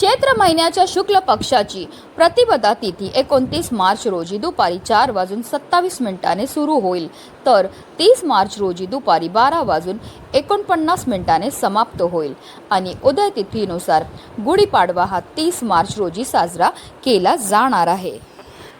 चैत्र महिन्याच्या शुक्ल पक्षाची प्रतिपदा तिथी एकोणतीस मार्च रोजी दुपारी चार वाजून सत्तावीस मिनिटाने सुरू होईल. तर तीस मार्च रोजी दुपारी बारा वाजून एकोणपन्नास मिनिटाने समाप्त होईल. आणि उदय तिथीनुसार गुढीपाडवा हा तीस मार्च रोजी साजरा केला जाणार आहे.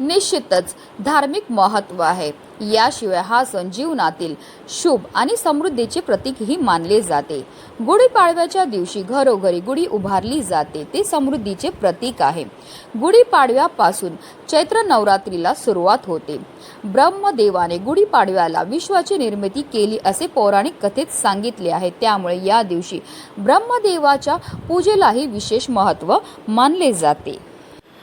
निश्चितच धार्मिक महत्त्व आहे. याशिवाय हा सण जीवनातील शुभ आणि समृद्धीचे प्रतीकही मानले जाते. गुढीपाडव्याच्या दिवशी घरोघरी गुढी उभारली जाते. ते समृद्धीचे प्रतीक आहे. गुढीपाडव्यापासून चैत्र नवरात्रीला सुरुवात होते. ब्रह्मदेवाने गुढीपाडव्याला विश्वाची निर्मिती केली असे पौराणिक कथेत सांगितले आहे. त्यामुळे या दिवशी ब्रह्मदेवाच्या पूजेलाही विशेष महत्त्व मानले जाते.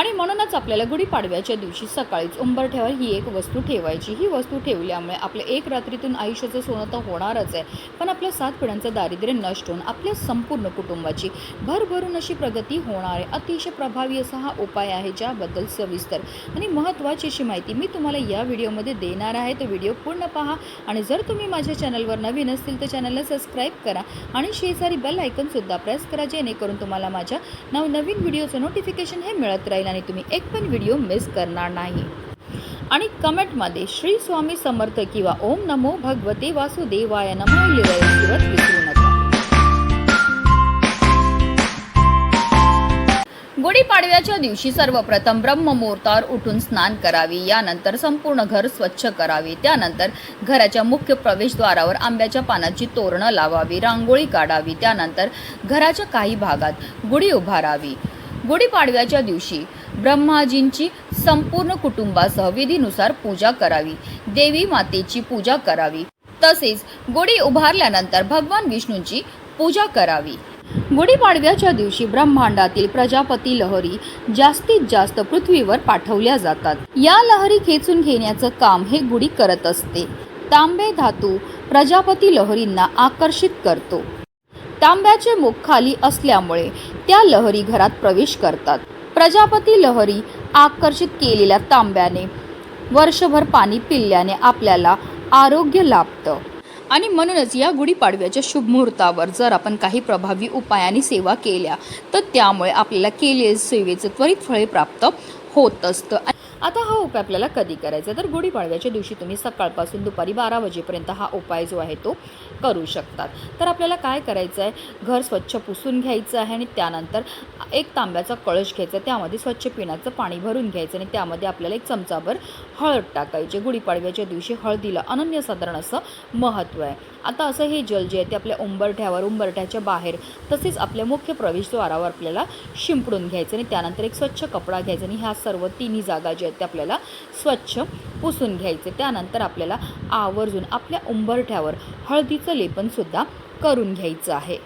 आणि म्हणूनच आपल्याला गुढीपाडव्याच्या दिवशी सकाळीच उंबरठ्यावर ही एक वस्तू ठेवायची. ही वस्तू ठेवल्यामुळे आपल्या एक रात्रीतून आयुष्याचं सोनं तर होणारच आहे. पण आपल्या सात पिढ्यांचं दारिद्र्य नष्ट होऊन आपल्या संपूर्ण कुटुंबाची भरभरून अशी प्रगती होणार आहे. अतिशय प्रभावी असा हा उपाय आहे ज्याबद्दल सविस्तर आणि महत्त्वाची अशी माहिती मी तुम्हाला या व्हिडिओमध्ये देणार आहे. तो व्हिडिओ पूर्ण पहा आणि जर तुम्ही माझ्या चॅनलवर नवीन असतील तर चॅनलला सबस्क्राईब करा आणि शेजारी बेल आयकनसुद्धा प्रेस करा जेणेकरून तुम्हाला माझ्या नवनवीन व्हिडिओचं नोटिफिकेशन हे मिळत राहील. आणि तुम्ही एक पण व्हिडिओ मिस करणार नाही. आणि कमेंटमध्ये श्री स्वामी समर्थ किंवा ओम नमो भगवते वासुदेवाय नमो लिहायला विसरू नका. गुढीपाडव्याच्या दिवशी सर्वप्रथम ब्रह्ममुहूर्तावर उठून स्नान करावे. यानंतर संपूर्ण घर स्वच्छ करावे. त्यानंतर घराच्या मुख्य प्रवेशद्वारावर आंब्याच्या पानाची तोरणं लावावी रांगोळी काढावी. त्यानंतर घराच्या काही भागात गुढी उभारावी. गुढीपाडव्याच्या दिवशी ब्रह्माजींची संपूर्ण कुटुंबासह विधीनुसार पूजा करावी. देवी मातेची पूजा करावी. तसेच गुढी उभारल्यानंतर भगवान विष्णूंची पूजा करावी. गुढीपाडव्याच्या दिवशी ब्रह्मांडातील प्रजापती लहरी जास्तीत जास्त पृथ्वीवर पाठवल्या जातात. या लहरी खेचून घेण्याचं काम हे गुढी करत असते. तांबे धातू प्रजापती लहरींना आकर्षित करतो. तांब्याचे मुख खाली असल्यामुळे त्या लहरी घरात प्रवेश करतात. प्रजापती लहरी आकर्षित केलेल्या तांब्याने. वर्षभर पाणी पिल्याने आपल्याला आरोग्य लाभतं. आणि म्हणूनच या गुढीपाडव्याच्या शुभ मुहूर्तावर जर आपण काही प्रभावी उपाय आणि सेवा केल्या तर त्यामुळे आपल्याला केलेल्या सेवेचं त्वरित फळे प्राप्त होत असतं. आता हा उपाय आपल्याला कधी करायचा? तर गुढीपाडव्याच्या दिवशी तुम्ही सकाळपासून दुपारी बारा वाजेपर्यंत हा उपाय जो आहे तो करू शकतात. तर आपल्याला काय करायचं आहे घर स्वच्छ पुसून घ्यायचं आहे आणि त्यानंतर एक तांब्याचा कळश घ्यायचा त्यामध्ये स्वच्छ पिण्याचं पाणी भरून घ्यायचं आणि त्यामध्ये आपल्याला एक चमचाभर हळद टाकायची. गुढीपाडव्याच्या दिवशी हळदीला अनन्यसाधारण असं महत्त्व आहे. आता असं हे जल जे आहे ते आपल्या उंबरठ्यावर उंबरठ्याच्या बाहेर तसेच आपल्या मुख्य प्रवेशद्वारावर आपल्याला शिंपडून घ्यायचं आणि त्यानंतर एक स्वच्छ कपडा घ्यायचा आणि ह्या सर्व तिन्ही जागा ज्या आहेत ते आपल्याला स्वच्छ पुसून घ्यायचे. त्यानंतर आपल्याला आवर्जून आपल्या उंबरठ्यावर हळदीचं लेपनसुद्धा करून घ्यायचं आहे.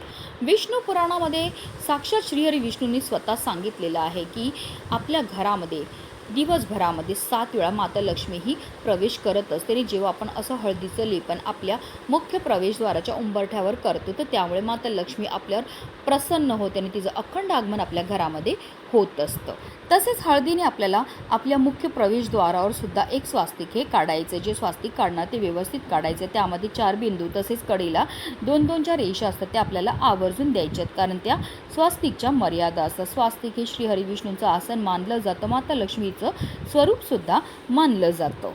विष्णू पुराणामध्ये साक्षात श्रीहरी विष्णूंनी स्वतः सांगितलेलं आहे की आपल्या घरामध्ये दिवसभरामध्ये सात वेळा माता लक्ष्मी ही प्रवेश करत असते. आणि जेव्हा आपण असं हळदीचं लेपन आपल्या मुख्य प्रवेशद्वाराच्या उंबरठ्यावर करतो तर त्यामुळे माता लक्ष्मी आपल्यावर प्रसन्न होते आणि तिचं अखंड आगमन आपल्या घरामध्ये होत असतं. तसेच हळदीने आपल्याला आपल्या मुख्य प्रवेशद्वारावर सुद्धा एक स्वास्तिक हे काढायचं जे स्वास्तिक काढणार ते व्यवस्थित काढायचं त्यामध्ये चार बिंदू तसेच कडेला दोन दोन ज्या रेषा असतात त्या आपल्याला आवर्जून द्यायच्यात कारण त्या स्वास्तिकच्या मर्यादा असतात. स्वास्तिक हे श्री हरिविष्णूंचं आसन मानलं जातं. माता लक्ष्मी गोष्टीचं स्वरूपसुद्धा मानलं जातं.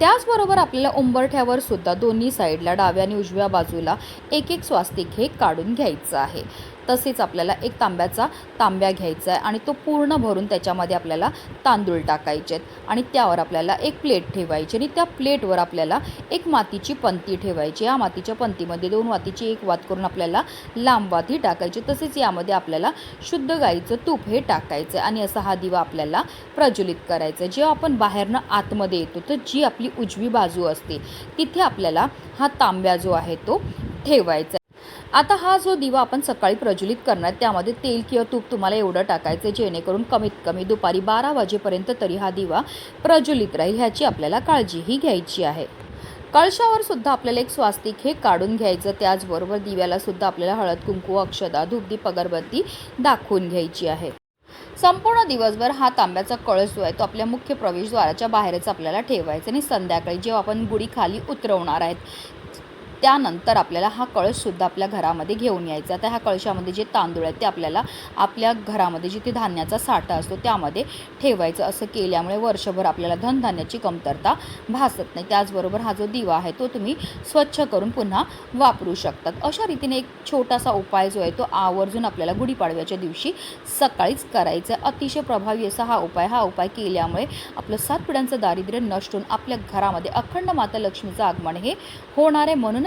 त्याचबरोबर आपल्याला उंबरठ्यावर सुद्धा दोन्ही साईडला डाव्या आणि उजव्या बाजूला एक एक स्वास्तिक हे काढून घ्यायचं आहे. तसेच आपल्याला एक तांब्याचा तांब्या घ्यायचा आहे आणि तो पूर्ण भरून त्याच्यामध्ये आपल्याला तांदूळ टाकायचे आहेत आणि त्यावर आपल्याला एक प्लेट ठेवायची आणि त्या प्लेटवर आपल्याला एक मातीची पंती ठेवायची. या मातीच्या पंतीमध्ये दोन वातीची एक वात करून आपल्याला लांब वाती टाकायची. तसेच यामध्ये आपल्याला शुद्ध गाईचं तूप हे टाकायचं आणि असा हा दिवा आपल्याला प्रज्वलित करायचा आहे. जेव्हा आपण बाहेरनं आतमध्ये येतो तर जी आपली उजवी बाजू असते. तिथे आपल्याला हा तांब्या जो आहे तो ठेवायचा आता हा जो दिवा आपण सकाळी प्रज्वलित करणार त्यामध्ये तेल किंवा तूप तुम्हाला एवढं टाकायचं जेणेकरून कमीत कमी दुपारी बारा वाजेपर्यंत तरी हा दिवा प्रज्वलित राहील ह्याची आपल्याला काळजीही घ्यायची आहे. कळशावर सुद्धा आपल्याला एक स्वास्तिक हे काढून घ्यायचं त्याचबरोबर दिव्याला सुद्धा आपल्याला हळद कुंकू अक्षदा धूपदीप अगरबत्ती दाखवून घ्यायची आहे. संपूर्ण दिवसभर हा तांब्याचा कळस जो आहे तो आपल्या मुख्य प्रवेशद्वाराच्या बाहेरच आपल्याला ठेवायचा आणि संध्याकाळी जेव्हा आपण गुढी खाली उतरवणार आहेत त्यानंतर आपल्याला हा कळशसुद्धा आपल्या घरामध्ये घेऊन यायचा तर ह्या कळशामध्ये जे तांदूळ आहेत ते आपल्याला आपल्या घरामध्ये जिथे धान्याचा साठा असतो त्यामध्ये ठेवायचं. असं केल्यामुळे वर्षभर आपल्याला धनधान्याची कमतरता भासत नाही. त्याचबरोबर हा जो दिवा आहे तो तुम्ही स्वच्छ करून पुन्हा वापरू शकतात. अशा रीतीने एक छोटासा उपाय जो आहे तो आवर्जून आपल्याला गुढीपाडव्याच्या दिवशी सकाळीच करायचा आहे. अतिशय प्रभावी असा हा उपाय. हा उपाय केल्यामुळे आपलं सात पिढ्यांचं दारिद्र्य नष्ट होऊन आपल्या घरामध्ये अखंड माता लक्ष्मीचं आगमन हे होणार आहे. म्हणून